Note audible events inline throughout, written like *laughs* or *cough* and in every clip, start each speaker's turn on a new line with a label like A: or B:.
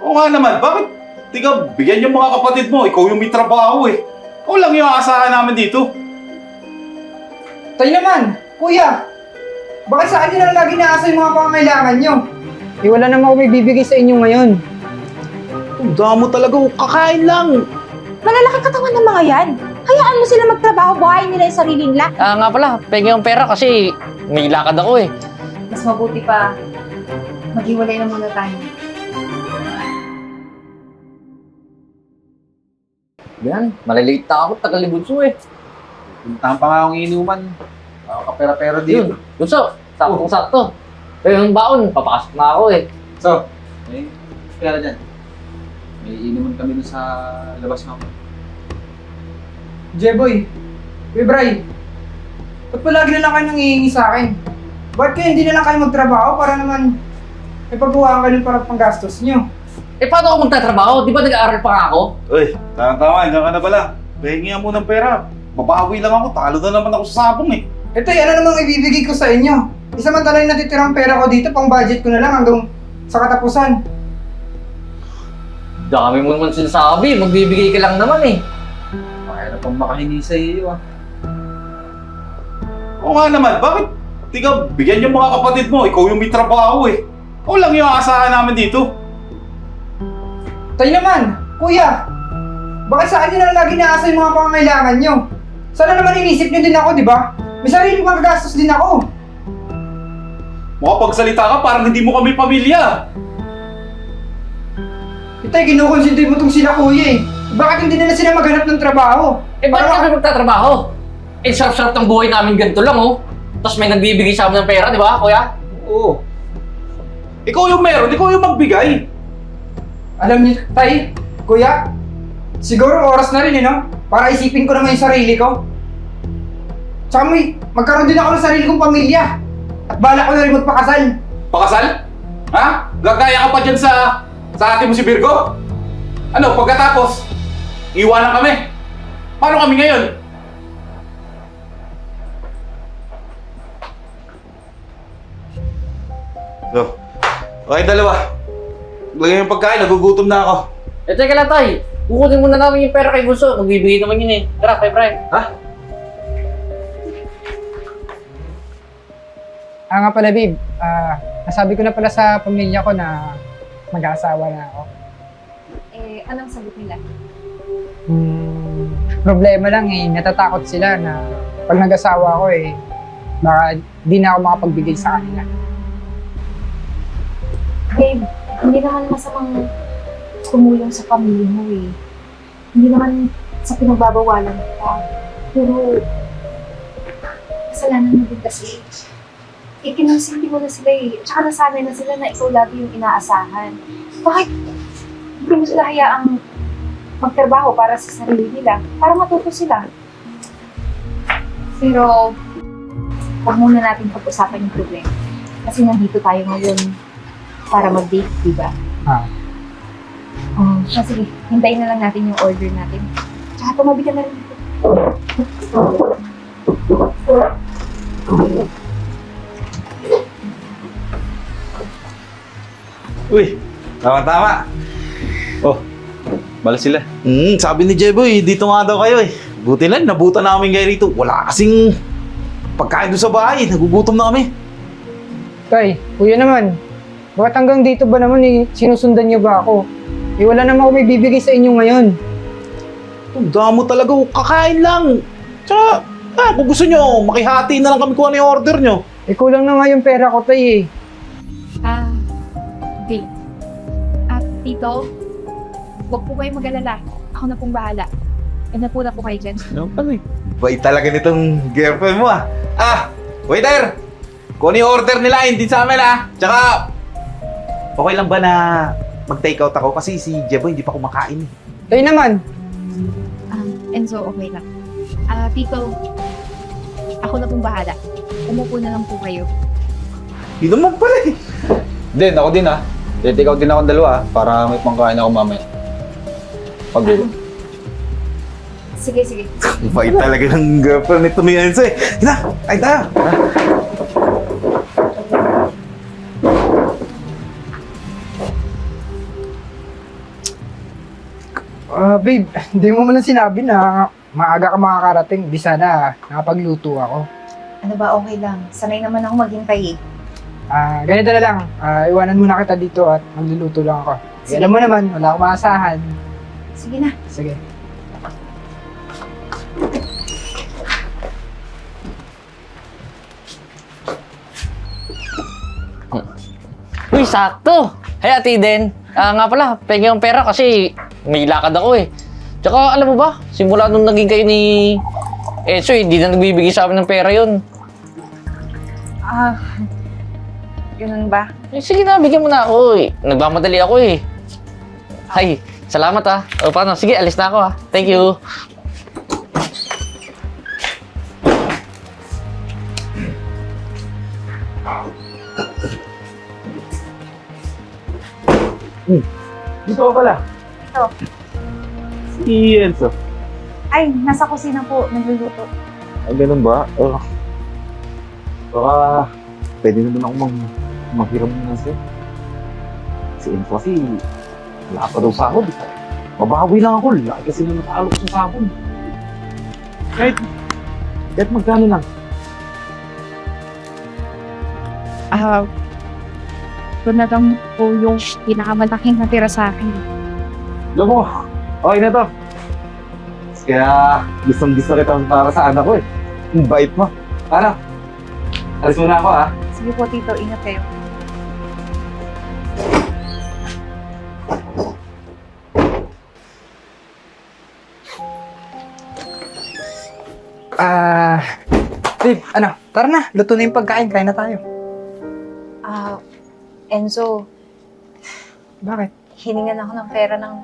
A: Oo nga naman, bakit? Di ka bigyan yung mga kapatid mo, ikaw yung may trabaho eh. Ikaw lang yung aasahan namin dito.
B: Tayo naman, kuya. Bakit sa akin lang lagi naasa yung mga pangangailangan nyo? Eh wala naman ako may bibigay sa inyo ngayon.
A: Ang damo talaga, kakain lang.
C: Malalaki katawan ng mga yan. Hayaan mo sila magtrabaho, buhayin nila yung sarili nila.
D: Ah, nga pala, penge yung pera kasi may lakad ako eh.
E: Mas mabuti pa, maghiwalay na muna tayo.
D: Yan, maliliit na ako, tagal ni Bunso eh.
F: Puntahan pa nga akong inuman. Nakakapera-pera
D: Yun,
F: dito.
D: Bunso, saktong-sakto. Pero yung baon, papasok na ako eh.
F: So, may pera dyan. May inuman kami dun sa labas nga.
B: Jeboy, Kuya Bray, ba't palagi na lang kayo nangihingi sa akin? Ba't kayo hindi na lang kayo magtrabaho para naman may pagbuhaan kayo ng para panggastos nyo?
D: Eh, paano ako magtatrabaho? Di ba nag-aaral pa nga ako?
A: Uy, tama-tama, hanggang ka na pala. Pahingi mo ng pera. Babawi lang ako, talo na naman ako sa sabong eh.
B: Ito, ano namang ibibigay ko sa inyo? Isamantala yung natitirang pera ko dito, pang budget ko na lang hanggang sa katapusan.
D: Dami mo naman sinasabi, magbibigay ka lang naman eh.
F: Kaya na pang makahingi sa iyo ah.
A: Oo nga naman, bakit? Di ka bigyan yung mga kapatid mo, ikaw yung may trabaho eh. Ikaw lang yung aasahan namin dito.
B: Tayo naman, kuya. Bakit sa akin lang lagi naasa yung mga pangangailangan nyo? Sana naman inisip nyo din ako, di ba? May sarili pang gastos din ako.
A: Makapagsalita ka, parang hindi mo kami pamilya.
B: Ito, kinukonsinti mo tong sila kuya eh. Bakit hindi na sila maghanap ng trabaho?
D: Eh, bakit kami magtatrabaho? Eh, sarap-sarap ng buhay namin ganito lang oh. Tapos may nagbibigay sa amin ng pera, di ba, kuya?
A: Oo. Ikaw yung meron, ikaw yung magbigay.
B: Alam niyo, tay, kuya, siguro oras na rin eh, no? Para isipin ko naman yung sarili ko. Tsaka may, magkaroon din ako ng sarili kong pamilya. At bala ko na rin magpakasal.
A: Pakasal? Ha? Gagaya ka pa dyan sa, sa ate mo si Virgo? Ano, pagkatapos, iwanan kami. Paano kami ngayon? So, okay dalawa. Lagyan yung pagkain, nagugutom na ako.
D: Eh, teka lang, tay. Kukunin muna namin yung pera kay Bunso. Magbibigay naman yun eh. Tara, kay Brian.
B: Ah nga pala, babe. Ah, nasabi ko na pala sa pamilya ko na mag-aasawa na ako.
E: Eh, anong sagot nila?
B: Hmm, problema lang eh, natatakot sila na pag nag-asawa ako eh, baka di na ako makapagbigay sa kanila.
E: Babe, hindi naman masamang tumulong sa pamilya mo eh. Hindi naman sa pinagbabawalan ka. Pero, kasalanan mo din kasi. Ikinonsinti mo na sila eh. Tsaka nasanay na sila na ikaw lagi yung inaasahan. Bakit hindi mo sila hayaang magtrabaho para sa sarili nila? Para matuto sila. Pero, huwag muna natin pag-usapan yung problema. Kasi nandito tayo ngayon para mag-date, di ba?
B: Ah.
E: Oh, siya, sige. Hintayin na lang natin yung order natin. Tsaka tumabi ka na rin dito.
A: Uy, tama-tama. Oh, bala sila. Hmm, sabi ni Jeboy, dito nga daw kayo eh. Buti lang, nabutan namin kayo rito. Wala kasing pagkain doon sa bahay. Nagugutom na kami.
B: Tay, kuya naman, bakit hanggang dito ba naman eh, sinusundan niyo ba ako? Eh wala naman ako may bibigay sa inyo ngayon.
A: Ang damo talaga, kakain lang. Tsaka, ah, kung gusto nyo, makihati na lang kami kung ano yung order nyo.
B: Eh kulang na nga yung pera ko, tay eh.
G: Ah, babe. At tito, huwag po kayo mag-alala. Ako na pong bahala. Ano po na po kayo dyan.
A: Ano pa eh? Bait talaga nitong girlfriend mo ah. Ah, waiter! Kung ano yung order nila, hindi sa amin ah. Tsaka, okay lang ba na mag-take out ako? Kasi si Jeboy hindi pa kumakain eh.
B: Tay naman,
G: Um, Enzo, okay lang. Ah, tito, ako na pong bahala. Umupo na lang po kayo.
A: Yun naman pala eh.
F: Din, ako din ah. Take out din ako ng dalawa ah, para may pangkain ako mamaya. Pag
E: Sige, sige.
A: Bait talaga ng girlfriend nito ni Enzo eh. Hina, ay tayo.
B: Ah, babe, *laughs* hindi mo man lang sinabi na maaga ka makakarating. Di sana nakapagluto ako.
C: Ano ba, okay lang. Sanay naman ako maghintay eh.
B: Ah, ganito na lang. Ah, iwanan muna kita dito at magluluto lang ako. Eh, alam mo naman, wala akong maasahan.
C: Sige na.
B: Sige.
D: Uy, sakto! Hey, Ate Eden. Ah, nga pala, pengi ang pera kasi may lakad ako eh. Tsaka, alam mo ba, simula nung naging kayo ni Enzo, hindi na nagbibigay sa amin ng pera yun.
C: Ah, ganun ba?
D: Eh, sige na, bigyan mo na ako eh. Nagmamadali ako eh. Hay, salamat ah. O paano? Sige, alis na ako ah. Thank you.
A: Dito ka pala.
C: Ito.
A: Si Enzo.
C: Ay, nasa kusina po, nagluluto.
A: Ay, ganun ba? Oh. Baka pwede naman ako mag maghiram na siya. Si Enzo kasi wala pa daw sahod. Mabawi lang ako. Laki kasi na natalo sa sahod. Kahit, kahit magkano lang.
G: Ah, ito na lang po yung pinakamalaking natira sa akin.
A: Mo, okay na to. Kaya gustong gusto kita para sa anak ko eh. Ang bait mo. Ano? Alis muna ako ah.
C: Sige po, Tito, ingat kayo.
B: Ah, babe, ano? Tara na, luto na yung pagkain. Kain na tayo.
C: Ah, Enzo,
B: Bakit?
C: hiningan ako ng pera ng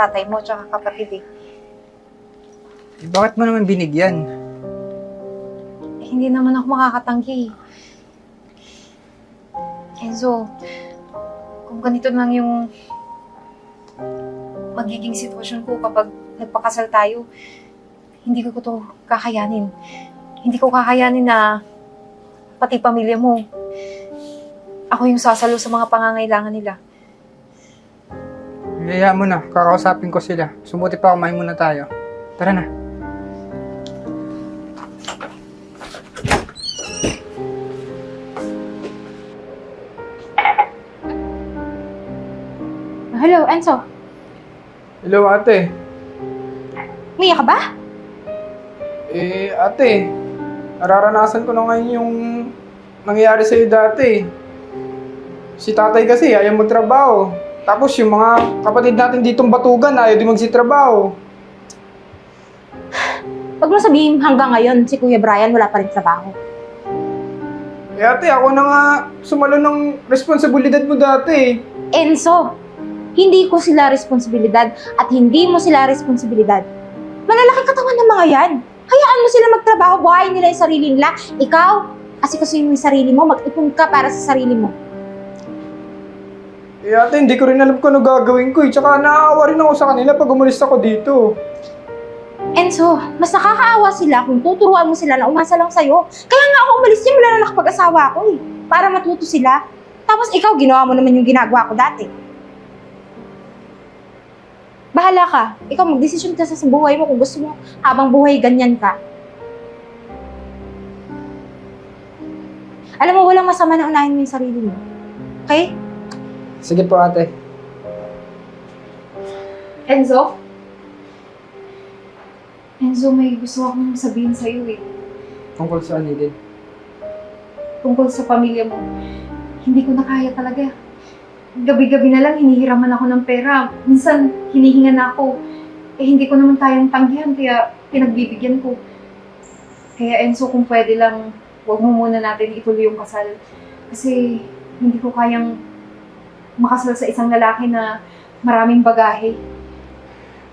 C: tatay mo tsaka kapatid eh.
B: Eh, bakit mo naman binigyan?
C: Hindi naman ako makakatanggi. Enzo, kung ganito lang yung magiging sitwasyon ko kapag nagpakasal tayo, hindi ko to kakayanin. Hindi ko kakayanin na pati pamilya mo, ako yung sasalo sa mga pangangailangan nila.
B: Hayaan mo na, kakausapin ko sila. Sumuti pa, kumain muna tayo. Tara na.
C: Hello, Enzo.
B: Hello, ate.
C: Umiyak ka ba?
B: Eh, ate, nararanasan ko na ngayon yung nangyayari sa'yo dati. Si tatay kasi ayaw magtrabaho. Tapos yung mga kapatid natin ditong batugan ayaw din magsitrabaho.
C: Huwag mo sabihin hanggang ngayon si Kuya Brian wala pa rin trabaho.
B: Eh ate, ako na nga sumalo ng responsibilidad mo dati.
C: Enzo, hindi ko sila responsibilidad at hindi mo sila responsibilidad. Malalaki katawan ng mga yan. Hayaan mo sila magtrabaho, buhayin nila yung sarili nila. Ikaw, asikasuhin mo yung sarili mo, mag-ipon ka para sa sarili mo.
B: Eh hindi ko rin alam kung ano gagawin ko eh. Tsaka naaawa rin ako sa kanila pag umalis ako dito.
C: Enzo, mas nakakaawa sila kung tuturuan mo sila na umasa lang sa'yo. Kaya nga ako umalis din mula na nakapag-asawa ako eh. Para matuto sila. Tapos ikaw, ginawa mo naman yung ginagawa ko dati. Bahala ka. Ikaw, magdesisyon ka sa buhay mo kung gusto mo habang buhay ganyan ka. Alam mo, walang masama na unahin mo yung sarili mo. Okay?
B: Sige po ate.
E: Enzo? Enzo, may gusto akong sabihin sa'yo eh.
B: Tungkol sa ano din.
E: Tungkol sa pamilya mo. Hindi ko na kaya talaga. Gabi-gabi na lang hinihiraman ako ng pera. Minsan, hinihinga na ako. Eh, hindi ko naman tayang tanggihan, kaya pinagbibigyan ko. Kaya Enzo, kung pwede lang, huwag mo muna natin ituloy yung kasal. Kasi hindi ko kayang makasal sa isang lalaki na maraming bagahe.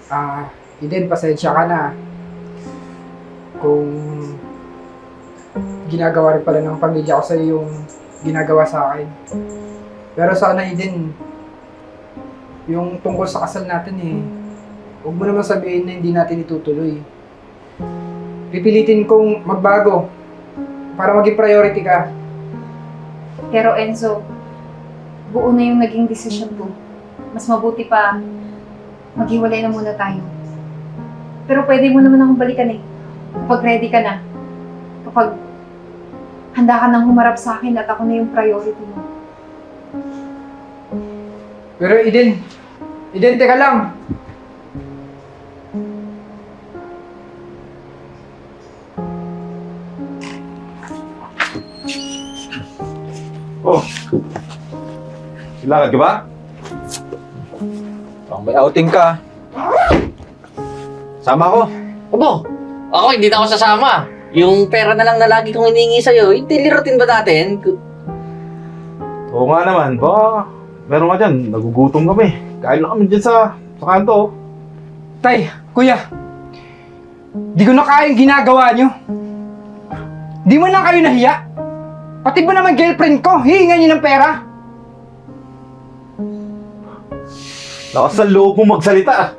B: Ah, Eden, pasensya ka na. Kung ginagawa rin pala ng pamilya ko sa'yo yung ginagawa sa akin. Pero sana Eden, yung tungkol sa kasal natin eh, huwag mo naman sabihin na hindi natin itutuloy. Pipilitin kong magbago para maging priority ka.
E: Pero Enzo, buo na yung naging desisyon ko. Mas mabuti pa, maghiwalay na muna tayo. Pero pwede mo naman akong balikan eh. Kapag ready ka na. Kapag handa ka nang humarap sa akin at ako na yung priority mo.
B: Pero Eden, Eden, teka lang.
A: Oh. Silakad ka ba?
F: Parang may outing ka.
A: Sama ko.
D: Abo, ako hindi na ako sasama. Yung pera na lang na lagi kong hiningi sa'yo, yung daily routine ba natin?
A: Oo nga naman. Baka meron ka dyan. Nagugutom kami. Kain lang kami dyan sa, sa kanto. oh.
B: Tay, kuya. Di ko na kaya yung ginagawa nyo. Di mo na kayo nahiya. Pati ba naman girlfriend ko, hihingan nyo ng pera?
A: Lakas sa loob mo magsalita. ah.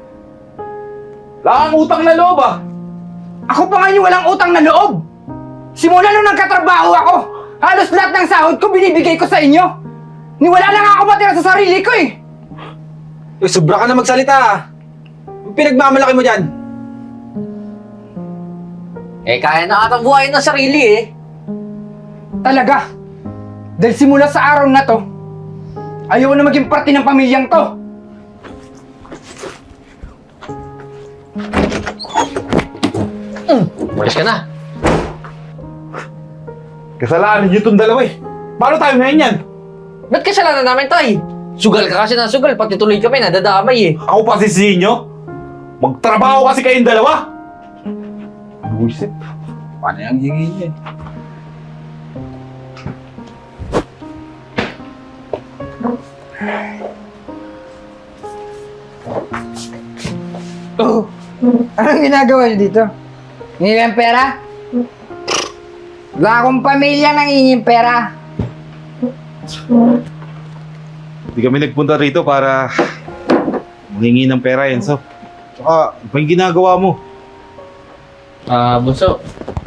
A: Wala kang utang na loob ah.
B: Ako pa nga yung walang utang na loob. Simula nung nagkatrabaho ako, halos lahat ng sahod ko binibigay ko sa inyo. Niwala na nga ako matira sa sarili ko eh.
F: Uy, sobra ka na magsalita ah. Pinagmamalaki mo dyan.
D: Eh, kaya na atang buhayin ng sarili eh.
B: Talaga. Dahil simula sa araw na to, ayaw na maging parte ng pamilyang to.
D: Umalis ka na.
A: Kasalanan niyo itong dalawa eh. Paano tayo ngayon yan?
D: Ba't kasalanan namin, Tay? Sugal ka kasi ng sugal, pati tuloy kami, nadadamay eh.
A: Ako pa sisihin nyo? Magtrabaho kasi kayong dalawa. Buisit.
F: Paano yung hingi niya eh?
B: Oh. Anong ginagawa niyo dito? Hingi ng pera? Wala akong pamilya nang hingin pera.
A: Hindi kami nagpunta rito para mangingi ng pera, Enzo. Tsaka, ano pa yung ginagawa mo?
D: Ah, Bunso,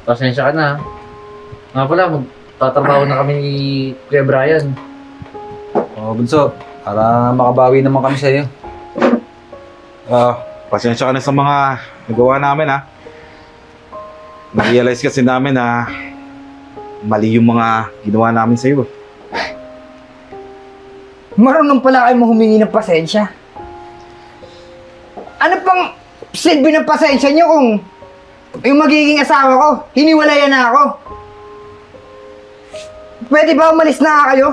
D: pasensya ka na. Nga pala, magtatrabaho na kami ni Kuya Brian.
F: Oo, Bunso. Para makabawi naman kami sa'yo.
A: Ah, pasensya ka na sa mga nagawa namin, ha? Na-realize kasi namin na mali yung mga ginawa namin sa'yo.
B: Marunong pala kayo humingi ng pasensya. Ano pang silbi ng pasensya niyo kung yung magiging asawa ko, hiniwalayan na ako? Pwede ba umalis na kayo?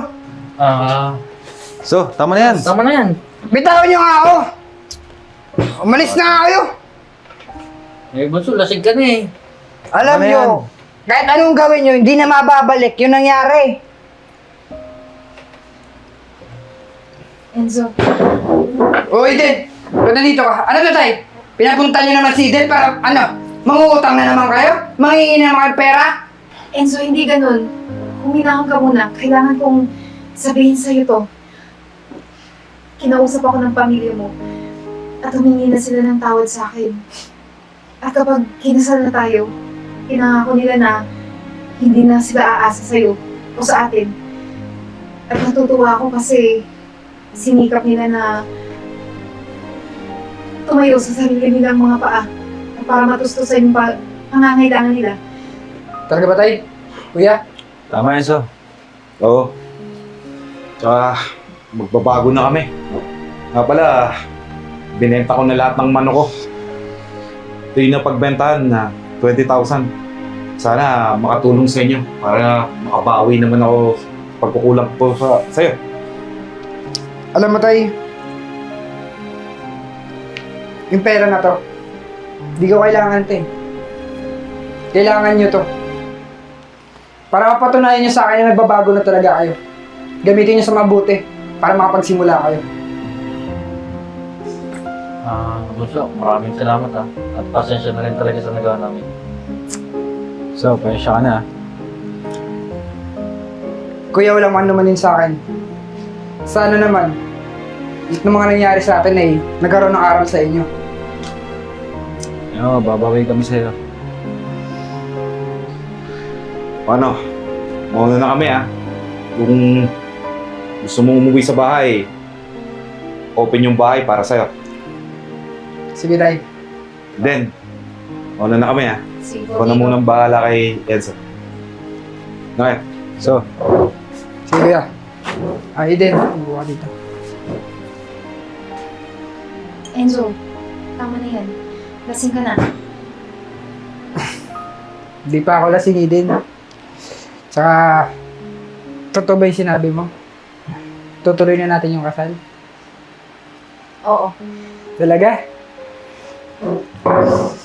D: Ah,
F: So, tama na yan.
D: tama na yan.
B: Bitawan niyo nga ako! Umalis na kayo!
D: Eh, Bunso, lasing ka na eh.
B: Alam
F: Ano
B: niyo,
F: yan?
B: kahit anong gawin niyo, hindi na mababalik yung nangyari.
E: Enzo,
B: O, Eden, ba't nandito ka? Ano to, tay? Pinapunta niyo naman si Eden para, ano, mangungutang na naman kayo? Mangingi na naman kayo pera?
E: Enzo, hindi ganun. Huminahon ka muna. Kailangan kong sabihin sa'yo to. Kinausap ako ng pamilya mo at humingi na sila ng tawad sa akin. At kapag kinasal na tayo, pinangako nila na hindi na sila aasa sa'yo o sa atin. At natutuwa ako kasi sinikap nila na tumayo sa sarili nilang mga paa at para matustusan yung pa- pangangailangan nila.
B: Talaga ba, tay? Kuya?
F: Tama yan, So.
A: Oo. Tsaka, magbabago na kami. Nga pala, binenta ko na lahat ng mano ko. Ito yung napagbentahan na 20,000. Sana makatulong sa inyo para makabawi naman ako pagkukulang po sa sa'yo.
B: Alam mo, tay, yung pera na to, hindi ko kailangan eh. Kailangan nyo to. Para mapatunayan nyo sa akin na nagbabago na talaga kayo. Gamitin nyo sa mabuti para makapagsimula kayo.
D: Ah, Bunso, maraming salamat ah. At pasensya na rin talaga sa nagawa namin.
F: So, pasensya ka na ah.
B: Kuya, walang man naman din sa akin. Sana naman, yung mga nangyari sa atin ay nagkaroon ng aral sa inyo.
F: Oo, babawi kami sa'yo.
A: Paano? Mauna na kami ah. Kung gusto mong umuwi sa bahay, open yung bahay para sa'yo.
B: Sige, tay.
A: Then, una na kami ah.
E: Sige,
A: Ako na munang bahala kay Edsa. Okay.
F: So,
B: Sige, kuya. Ah, Eden, buka dito.
E: Enzo, tama na yan. Lasing ka na. *laughs*
B: Hindi pa ako lasing, Eden. Tsaka, totoo ba yung sinabi mo? Tutuloy na natin yung kasal?
E: Oo.
B: Talaga? Thank you.